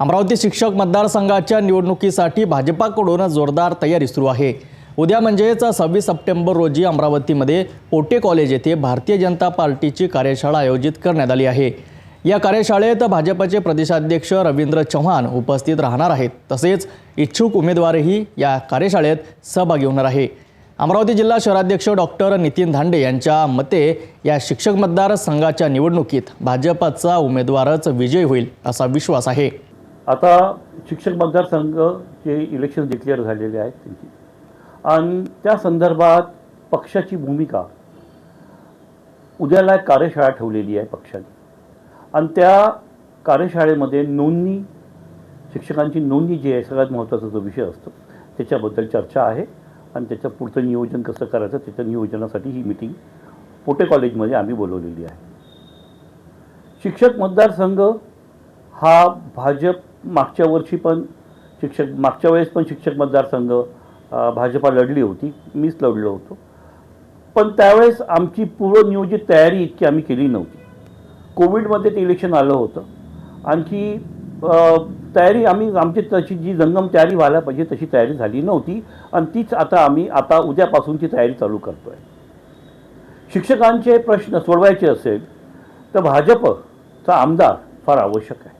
अमरावती शिक्षक मतदारसंघाच्या निवडणुकीसाठी भाजपाकडून जोरदार तयारी सुरू आहे. उद्या म्हणजेच सव्वीस सप्टेंबर रोजी अमरावतीमध्ये पोटे कॉलेज येथे भारतीय जनता पार्टीची कार्यशाळा आयोजित करण्यात आली आहे. या कार्यशाळेत भाजपचे प्रदेशाध्यक्ष रवींद्र चव्हाण उपस्थित राहणार आहेत. तसेच इच्छुक उमेदवारही या कार्यशाळेत सहभागी होणार आहे. अमरावती जिल्हा शहराध्यक्ष डॉक्टर नितीन धांडे यांच्या मते या शिक्षक मतदारसंघाच्या निवडणुकीत भाजपचा उमेदवारच विजय होईल असा विश्वास आहे. आता शिक्षक मतदारसंघचे इलेक्शन डिक्लेअर झालेले आहेत त्यांची. आणि त्या संदर्भात पक्षाची भूमिका उद्याला एक कार्यशाळा ठेवलेली आहे पक्षाने. आणि त्या कार्यशाळेमध्ये नोंदणी शिक्षकांची नोंदणी जी आहे सगळ्यात महत्त्वाचा जो विषय असतो त्याच्याबद्दल चर्चा आहे. आणि त्याचं पुढचं नियोजन कसं करायचं त्याच्या नियोजनासाठी ही मिटिंग पोटे कॉलेजमध्ये आम्ही बोलवलेली आहे. शिक्षक मतदारसंघ हा भाजप मागच्या वर्षी पण शिक्षक मागच्या वेळेस पण शिक्षक मतदारसंघ भाजपा लढली होती. मीच लढलो होतो. पण त्यावेळेस आमची पूर्वनियोजित तयारी इतकी आम्ही केली नव्हती. कोविडमध्ये ते इलेक्शन आलं होतं. आणखी तयारी आम्ही आमची तशी जी जंगम तयारी व्हायला पाहिजे तशी तयारी झाली नव्हती. आणि तीच आता आम्ही आता उद्यापासूनची तयारी चालू करतो आहे शिक्षकांचे प्रश्न सोडवायचे असेल तर भाजपचा आमदार फार आवश्यक आहे.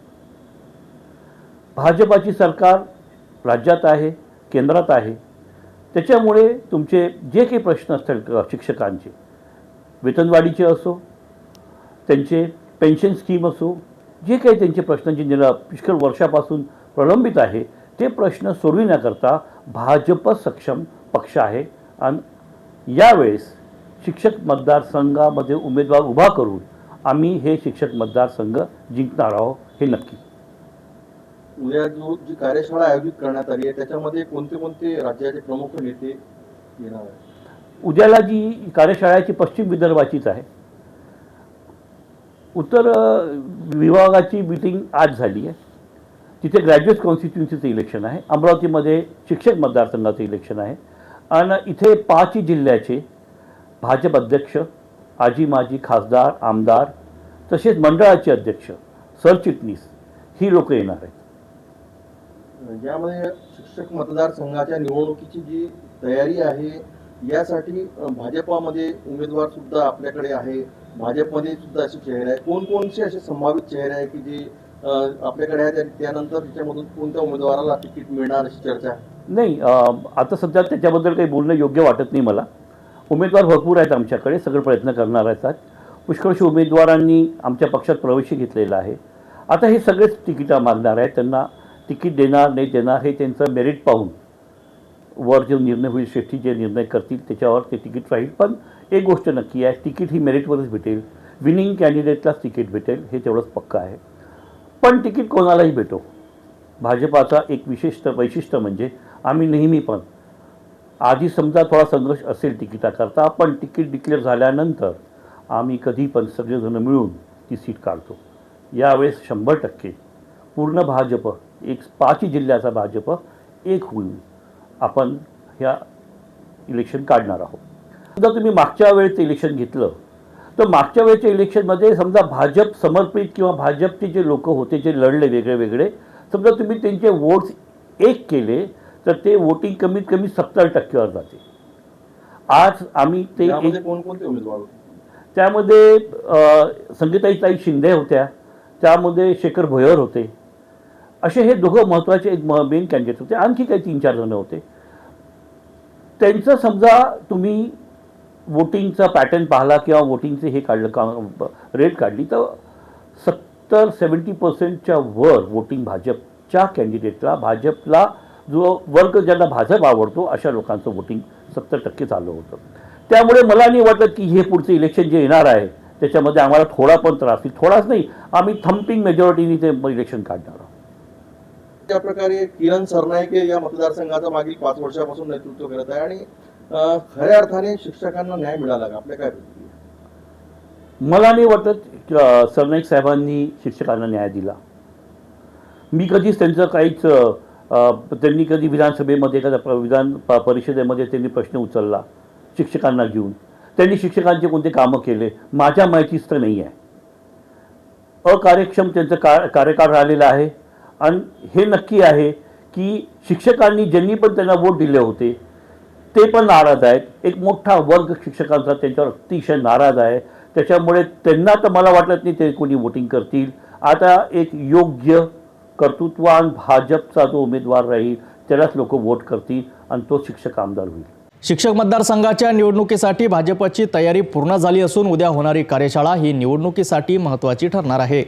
भाजपाची सरकार राज्यात आहे केंद्रात आहे. त्याच्यामुळे तुमचे जे काही प्रश्न असतील क- शिक्षकांचे वेतनवाढीचे असो त्यांचे पेन्शन स्कीम असो जे काही त्यांचे प्रश्नांची निरा पुष्कळ वर्षापासून प्रलंबित आहे ते प्रश्न सोडविण्याकरता भाजप सक्षम पक्ष आहे. आणि यावेळेस शिक्षक मतदारसंघामध्ये उमेदवार उभा करून आम्ही हे शिक्षक मतदारसंघ जिंकणार आहोत हे नक्की. उद्या जो जी कार्यशाळा आयोजित करण्यात आली आहे त्याच्यामध्ये कोणते कोणते राज्याचे प्रमुख नेते येणार आहेत? उद्याला जी कार्यशाळाची पश्चिम विदर्भाचीच आहे. उत्तर विभागाची मिटिंग आज झाली आहे. तिथे ग्रॅज्युएट कॉन्स्टिट्युन्सीचं इलेक्शन आहे. अमरावतीमध्ये शिक्षक मतदारसंघाचं इलेक्शन आहे. आणि इथे पाचही जिल्ह्याचे भाजप अध्यक्ष आजी माजी खासदार आमदार तसेच मंडळाचे अध्यक्ष सरचिटणीस ही लोकं येणार आहेत. ज्यामध्ये शिक्षक मतदारसंघाच्या निवडणुकीची जी तयारी आहे यासाठी भाजपामध्ये उमेदवार सुद्धा आपल्याकडे आहे. भाजपमध्ये सुद्धा असे चेहरे आहे कोणकोणते असे संभावित चेहरे आहे की जे आपल्याकडे आहे त्यानंतर त्याच्यामधून कोणत्या उमेदवाराला तिकीट मिळणार अशी चर्चा नाही आता सध्या त्याच्याबद्दल काही बोलणं योग्य वाटत नाही मला. उमेदवार भरपूर आहेत आमच्याकडे सगळे प्रयत्न करणार आहेत. पुष्कळशी उमेदवारांनी आमच्या पक्षात प्रवेश घेतलेला आहे. आता हे सगळेच तिकीटं मागणार आहेत. त्यांना तिकीट देणार नाही देणार हे त्यांचं मेरिट पाहून वर जो निर्णय होईल शेट्टी जे निर्णय करतील त्याच्यावर ते तिकीट राहील. पण एक गोष्ट नक्की आहे तिकीट ही मेरिटवरच भेटेल. विनिंग कॅन्डिडेटलाच तिकीट भेटेल हे तेवढंच पक्का आहे. पण तिकीट कोणालाही भेटो. भाजपाचा एक विशिष्ट वैशिष्ट्य म्हणजे आम्ही नेहमी पण आधी समजा थोडा संघर्ष असेल तिकिटाकरता पण तिकीट डिक्लेअर झाल्यानंतर आम्ही कधी पण सगळेजण मिळून ती सीट काढतो. यावेळेस शंभर टक्के पूर्ण भाजप एक पाचही जिल्ह्याचा भाजप एक होऊन आपण ह्या इलेक्शन काढणार आहोत. समजा तुम्ही मागच्या वेळेचं इलेक्शन घेतलं तर मागच्या वेळेच्या इलेक्शनमध्ये समजा भाजप समर्पित किंवा भाजपचे जे लोक होते जे लढले वेगळे वेगळे समजा तुम्ही त्यांचे वोट्स एक केले तर ते वोटिंग कमीत कमी सत्तर टक्केवर जाते. आज आम्ही ते कोणकोणते उमेदवार त्यामध्ये संगीताईताई शिंदे होत्या त्यामध्ये शेखर भोयर होते असे हे दोघं महत्त्वाचे मेन कॅन्डिडेट होते. आणखी काही तीन चार जण होते. त्यांचं समजा तुम्ही वोटिंगचा पॅटर्न पाहिला किंवा वोटिंगचे हे काढलं का रेट काढली तर सत्तर सेवन्टी पर्सेंटच्या वर वोटिंग भाजपच्या कॅन्डिडेटला भाजपला जो वर्ग ज्यांना भाजप आवडतो अशा लोकांचं वोटिंग सत्तर टक्के चालू होतं. त्यामुळे मला नाही वाटत की हे पुढचं इलेक्शन जे येणार आहे त्याच्यामध्ये आम्हाला थोडा पण त्रास थोडाच नाही आम्ही थम्पिंग मेजॉरिटीने ते इलेक्शन काढणार आहोत. ज्या प्रकारे किरण सरनाईके या मतदारसंघाचं मागील पाच वर्षापासून नेतृत्व करत आहे आणि खऱ्या अर्थाने शिक्षकांना न्याय मिळाला का? आपल्या काय मला नाही वाटत सरनाईक साहेबांनी शिक्षकांना न्याय दिला. मी कधीच त्यांचं काहीच त्यांनी कधी विधानसभेमध्ये एखाद्या विधान परिषदेमध्ये त्यांनी प्रश्न उचलला शिक्षकांना घेऊन. त्यांनी शिक्षकांचे कोणते कामं केले? माझ्या माहितीच तर नाही आहे अकार्यक्षम त्यांचं का कार्यकाळ राहिलेला आहे. आणि हे नक्की आहे की शिक्षकांनी ज्यांनी पण त्यांना वोट दिले होते ते पण नाराज आहेत. एक मोठा वर्ग शिक्षकांचा त्यांच्यावर अतिशय नाराज आहे. त्याच्यामुळे त्यांना तर मला वाटत नाही ते कोणी वोटिंग करतील. आता एक योग्य कर्तृत्वान भाजपचा जो उमेदवार राहील त्यालाच लोक वोट करतील आणि तो शिक्षक आमदार होईल. शिक्षक मतदारसंघाच्या निवडणुकीसाठी भाजपची तयारी पूर्ण झाली असून उद्या होणारी कार्यशाळा ही निवडणुकीसाठी महत्त्वाची ठरणार आहे.